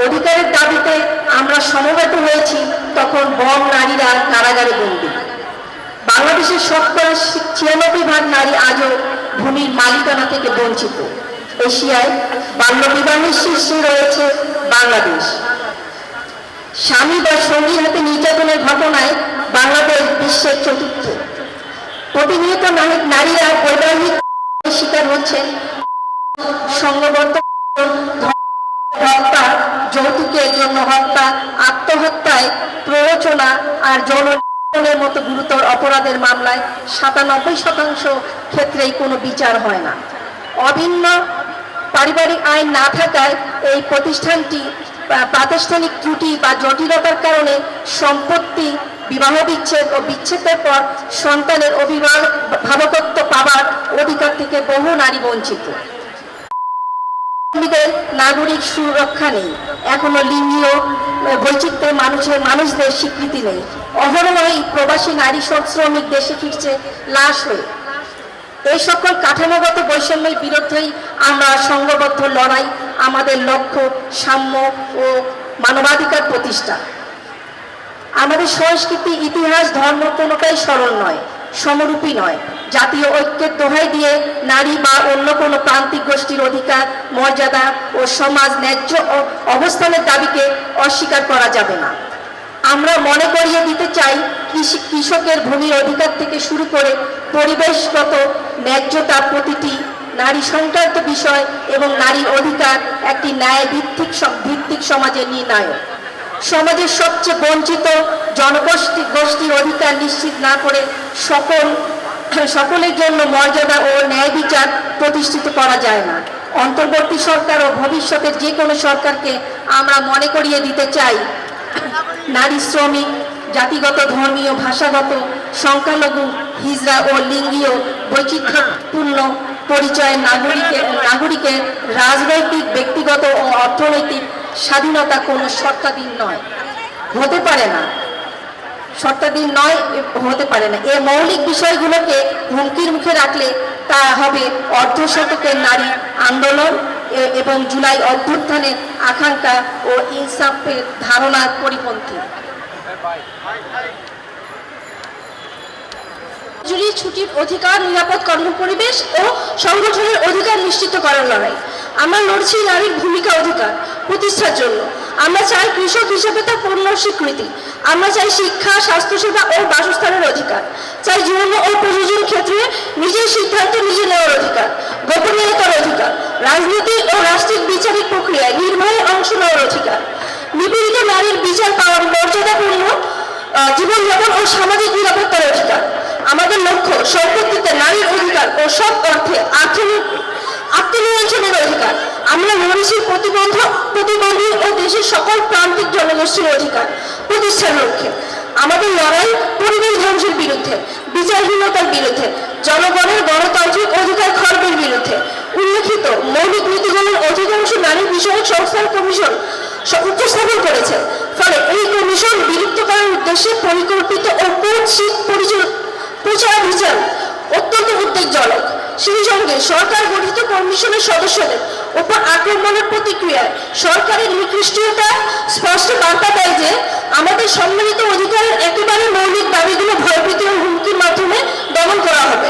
অধিকারের দাবিতে আমরা সমবেত হয়েছি, তখন বম নারীরা কারাগারে বন্দী। বাংলাদেশের শতকরা ছিয়ানব্বই ভাগ নারী আজও ভূমির মালিকানা থেকে বঞ্চিত। এশিয়ায় বাল্যবিবাহের শীর্ষে রয়েছে বাংলাদেশ। স্বামী বা সঙ্গী হাতে নির্যাতনের ঘটনায় বাংলাদেশ বিশ্বের চতুর্থ। প্রতিনিয়ত নারী- নারীরা বৈবাহিক শিকার হচ্ছেন। সংঘবদ্ধ যৌতুকের জন্য হত্যা, আত্মহত্যায়, প্ররোচনা আর যৌন মতো গুরুতর অপরাধের মামলায় সাতানব্বই শতাংশ ক্ষেত্রেই কোনো বিচার হয় না। অভিন্ন পারিবারিক আইন না থাকায় এই প্রতিষ্ঠানটি প্রাতিষ্ঠানিক ত্রুটি বা জটিলতার কারণে সম্পত্তি, বিবাহ বিচ্ছেদ ও বিচ্ছেদের পর সন্তানের অভিভাবকত্ব পাবার অধিকার থেকে বহু নারী বঞ্চিত। কর্মীদের নাগরিক সুরক্ষা নেই। এখনও লিঙ্গীয় বৈচিত্র্যে মানুষের মানুষদের স্বীকৃতি নেই। অহরহই প্রবাসী নারী শ্রমিক দেশে ফিরছে, লাশ হয়ে। এই সকল কাঠামোগত বৈষম্যের বিরুদ্ধেই আমরা সংঘবদ্ধ লড়াই, আমাদের লক্ষ্য, সাম্য ও মানবাধিকার প্রতিষ্ঠা। আমাদের সংস্কৃতি, ইতিহাস, ধর্ম কোনোটাই সরল নয়। সমরূপী নয়। জাতীয় ঐক্যের দোহাই দিয়ে নারী বা অন্য কোনো প্রান্তিক গোষ্ঠীর অধিকার, মর্যাদা ও সমাজ ন্যায্য অবস্থানের দাবিকে অস্বীকার করা যাবে না। আমরা মনে করিয়ে দিতে চাই, কৃষি কৃষকের ভূমির অধিকার থেকে শুরু করে পরিবেশগত ন্যায্যতা প্রতিটি নারী সংক্রান্ত বিষয় এবং নারীর অধিকার একটি ন্যায় ভিত্তিক ভিত্তিক সমাজের নির্ণায়ক। সমাজের সবচেয়ে বঞ্চিত জনগোষ্ঠী গোষ্ঠীর অধিকার নিশ্চিত না করে সকল, সকলের জন্য মর্যাদা ও ন্যায় বিচার প্রতিষ্ঠিত করা যায় না। অন্তর্বর্তী সরকার ও ভবিষ্যতের যে কোনো সরকারকে আমরা মনে করিয়ে দিতে চাই। নারী শ্রমিক, জাতিগত, ধর্মীয়, ভাষাগত, সংখ্যালঘু, হিজড়া ও লিঙ্গীয় বৈচিত্র্যপূর্ণ পরিচয়ের নাগরিকের নাগরিকের রাজনৈতিক, ব্যক্তিগত ও অর্থনৈতিক স্বাধীনতা কোনো শর্তাধীন নয়। হতে পারে না। শর্তাধীন নয়, হতে পারে না। এই মৌলিক বিষয়গুলোকে হুমকির মুখে রাখলে তা হবে অর্ধশতকের নারী আন্দোলন এবং জুলাই অভ্যুত্থানের আকাঙ্ক্ষা ও ইনসাফের ধারণার পরিপন্থী। জুড়ি ছুটির অধিকার, নিরাপদ কর্মপরিবেশ ও সংগঠনের অধিকার নিশ্চিত করার লড়াই। আমরা লড়ছি নারীর ভূমিকা অধিকার, প্রতিষ্ঠার জন্য। আমরা চাই কৃষক হিসেবে তার পূর্ণ স্বীকৃতি। আমরা চাই শিক্ষা, স্বাস্থ্যসেবা ও বাসস্থানের অধিকার। চাই যৌন ও প্রযোজন ক্ষেত্রে নিজের সিদ্ধান্ত নিজে নেওয়ার অধিকার, গোপনীয়তার অধিকার রাজনীতি ও রাষ্ট্রিক বিচারিক প্রক্রিয়ায় নির্ভয়ে অংশ নেওয়ার অধিকার। নিপীড়িত নারীর বিচার পাওয়ার আহ, ও সামাজিক নিরাপত্তার অধিকার আমাদের লক্ষ্য সম্পত্তিতে নারীর অধিকার ও সব অর্থে আর্থিক আত্মনিয়ন্ত্রণের অধিকার। আমরা মনীষীর প্রতিবন্ধ প্রতিবন্ধী ও দেশের সকল প্রান্তিক জনগোষ্ঠীর অধিকার প্রতিষ্ঠার লক্ষ্যে। আমাদের লড়াই পরিবেশ ধ্বংসের বিরুদ্ধে বিচারহীনতার বিরুদ্ধে জনগণের গণতান্ত্রিক অধিকার খর্বের বিরুদ্ধে। উল্লেখিত মৌলিক নীতিগুলোর অধিকাংশ নারী বিষয়ক সংস্থান কমিশন উপস্থাপন করেছে। ফলে এই কমিশন বিলুপ্ত করার উদ্দেশ্যে পরিকল্পিত ও পরিচাল- প্রচারাভিযান অত্যন্ত উদ্বেগজনক। সেই সঙ্গে সরকার গঠিত কমিশনের সদস্যদের উপর আক্রমণের প্রতিক্রিয়ায় সরকারের নিকৃষ্টতা স্পষ্ট বার্তা দেয় যে, আমাদের সম্মিলিত অধিকারের একেবারে মৌলিক দাবিগুলো ভয়ভীতি ও হুমকির মাধ্যমে দমন করা হবে।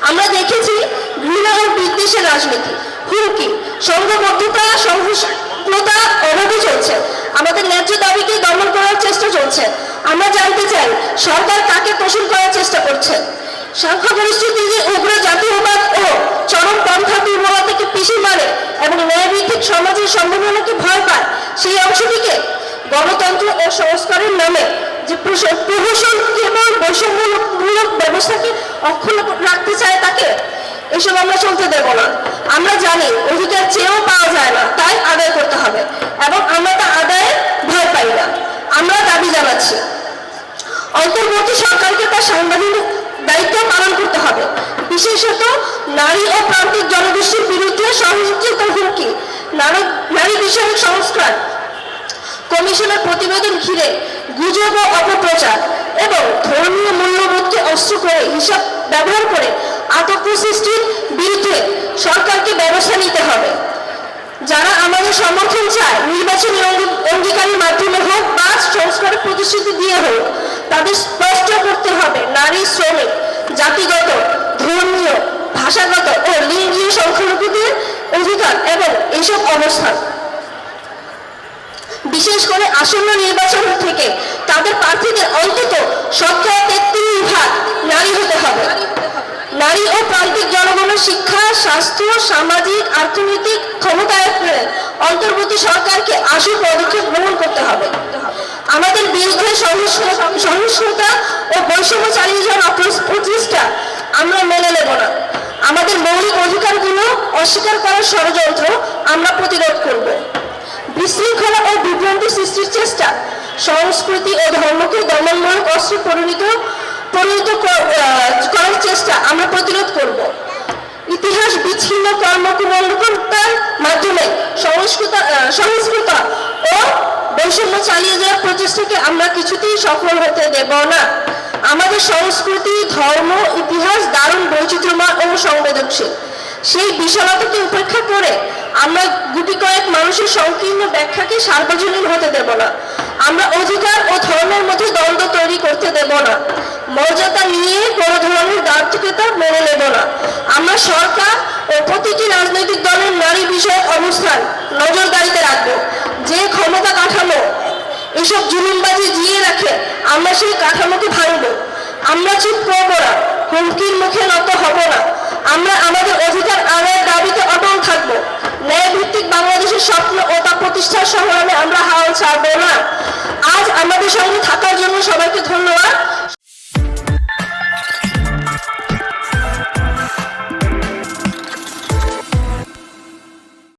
আমরা দেখেছি ঘৃণা ও বিদ্বেষের রাজনীতি, হুমকি সংঘবদ্ধতা সহিষ্ণুতা অভাবে চলছে। আমাদের ন্যায্য দাবিকে দমন করার চেষ্টা চলছে। আমরা জানতে চাই, সরকার কাকে পোষণ করার চেষ্টা করছে? সংখ্যাগরিষ্ঠটি যে উগ্র জাতীয়বাদ ও চরম পন্থা দুর্বলা থেকে পিছিয়ে মারে এবং ন্যায়ভিত্তিক সমাজের সম্ভাবনাকে ভয় পায়, সেই অংশটিকে গণতন্ত্র ও সংস্কারের নামে যে প্রহসন কেবল বৈষম্যমূলক ব্যবস্থাকে অক্ষুণ্ণ এসব আমরা চলতে দেব না। আমরা জানি অধিকার চেয়েও পাওয়া যায় না, তাই আদায় করতে হবে এবং আমরা তা আদায়ে ভয় পাই না। আমরা দাবি জানাচ্ছি, অন্তর্বর্তী সরকারকে তার সাংবিধানিক দায়িত্ব পালন করতে হবে। বিশেষত নারী ও প্রান্তিক জনগোষ্ঠীর বিরুদ্ধে সহিংসিত হুমকি নারী বিষয়ক সংস্কার কমিশনের প্রতিবেদন ঘিরে গুজব ও অপপ্রচার এবং ধর্মীয় মূল্যবোধকে অস্ত্র করে হিসাব ব্যবহার করে আতঙ্ক সৃষ্টির বিরুদ্ধে সরকারকে ব্যবস্থা নিতে হবে। যারা আমাদের সমর্থন চায়, নির্বাচন করার প্রতিশ্রুতি দিয়ে হলো তাদের স্পষ্ট করতে হবে, নারী, শ্রমিক, জাতিগত, ধর্মীয়, ভাষাগত ও লিঙ্গীয় সংখ্যালঘুদের অধিকার এবং এইসব অবস্থান। বিশেষ করে আসন্ন নির্বাচন থেকে তাদের প্রার্থীদের অন্তত শতকরা তেত্রিশ ভাগ নারী হতে হবে। নারী ও প্রান্তিক জনগণের শিক্ষা, স্বাস্থ্য, সামাজিক অর্থনৈতিক ক্ষমতায়নের অন্তর্বর্তী সরকারকে আশু পদক্ষেপ গ্রহণ করতে হবে। আমাদের বিরুদ্ধে সহিষ্ণু- সহিষ্ণুতা ও বৈষম্য চালিয়ে যাওয়ার প্রচেষ্টা আমরা মেনে নেব না। আমাদের মৌলিক অধিকারগুলো অস্বীকার করার ষড়যন্ত্র আমরা প্রতিরোধ করব। বিশৃঙ্খলা ও বিভ্রান্তি সৃষ্টির চেষ্টা সংস্কৃতি ও ধর্মকে দমনমূলক অস্ত্রে পরিণত পরিণত কর- আহ, করার চেষ্টা আমরা প্রতিরোধ করব ইতিহাস বিচ্ছিন্ন কর্মকুমণ্ডতার মাধ্যমে সংস্কৃত সংস্কৃতা ও বৈষম্য চালিয়ে যাওয়ার প্রচেষ্টাকে আমরা কিছুতেই সফল হতে দেব না। আমাদের সংস্কৃতি, ধর্ম, ইতিহাস দারুণ বৈচিত্র্যময় ও সংবেদনশীল। সেই বিশালতাকে উপেক্ষা করে আমরা গুটি কয়েক মানুষের সংকীর্ণ ব্যাখ্যাকে সার্বজনীন হতে দেব না। আমরা অধিকার ও ধর্মের মধ্যে দ্বন্দ্ব তৈরি করতে দেব না মর্যাদা নিয়ে কোনো ধরনের দার্থিকতা মেনে নেব না আমরা সরকার ও প্রতিটি রাজনৈতিক দলের নারী বিষয়ক অবস্থান নজরদারিতে রাখব। যে ক্ষমতা কাঠামো এসব জুলুমবাজি জিয়ে রাখে, আমরা সেই কাঠামোকে ভাঙব। আমরা চুপ করব না, হুমকির মুখে নত হব না। আমরা আমাদের অধিকার আদায়ের দাবিতে অটল থাকব। ন্যায় ভিত্তিক বাংলাদেশের স্বপ্ন ও তা প্রতিষ্ঠার সংগ্রামে আমরা হাল ছাড়বো না। আজ আমাদের সঙ্গে থাকার জন্য সবাইকে ধন্যবাদ।